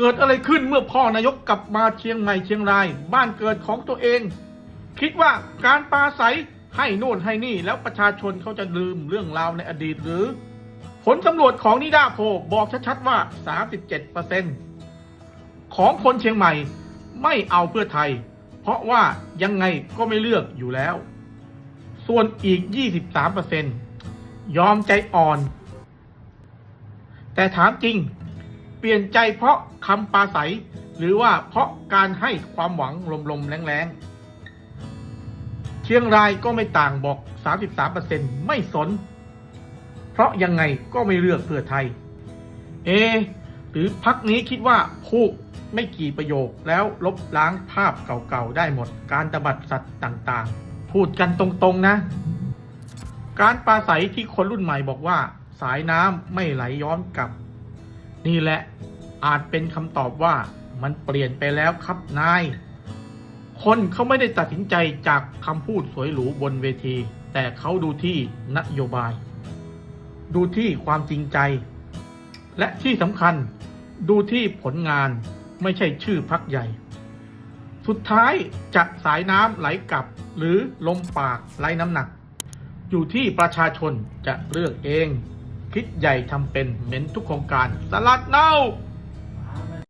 เกิดอะไรขึ้นเมื่อพ่อนายกกลับมาเชียงใหม่เชียงราย บ้านเกิดของตัวเอง คิดว่าการปาศัยให้โน่นให้นี่แล้วประชาชนเขาจะลืมเรื่องราวในอดีตหรือ ผลสำรวจของนิดาโพบอกชัดๆว่า 37%ของคนเชียงใหม่ไม่เอาเพื่อไทย เพราะว่ายังไงก็ไม่เลือกอยู่แล้ว ส่วนอีก 23%ยอมใจอ่อน แต่ถามจริง เปลี่ยนใจเพราะคำปาศัย หรือว่าเพราะการให้ความหวังลมๆแรงๆ เชียงรายก็ไม่ต่างบอก 33%ไม่สน เพราะยังไงก็ไม่เลือกเพื่อไทย เอ หรือพักนี้คิดว่าพูดไม่กี่ประโยคแล้วลบล้างภาพเก่าๆ ได้หมด การตบัดสัตว์ต่างๆ พูดกันตรงๆนะ การปาศัยที่คนรุ่นใหม่บอกว่า สายน้ำไม่ไหลย้อนกลับ นี่แหละอาจเป็นคำตอบว่ามันเปลี่ยนไปแล้วครับนาย คนเขาไม่ได้ตัดสินใจจากคำพูดสวยหรูบนเวที แต่เขาดูที่นโยบาย ดูที่ความจริงใจ และที่สำคัญดูที่ผลงานไม่ใช่ชื่อพักใหญ่ สุดท้ายจะสายน้ำไหลกลับหรือลมปากไร้น้ำหนัก อยู่ที่ประชาชนจะเลือกเอง พิษใหญ่ทำเป็นเหม็นทุกโครงการสลัดเน่า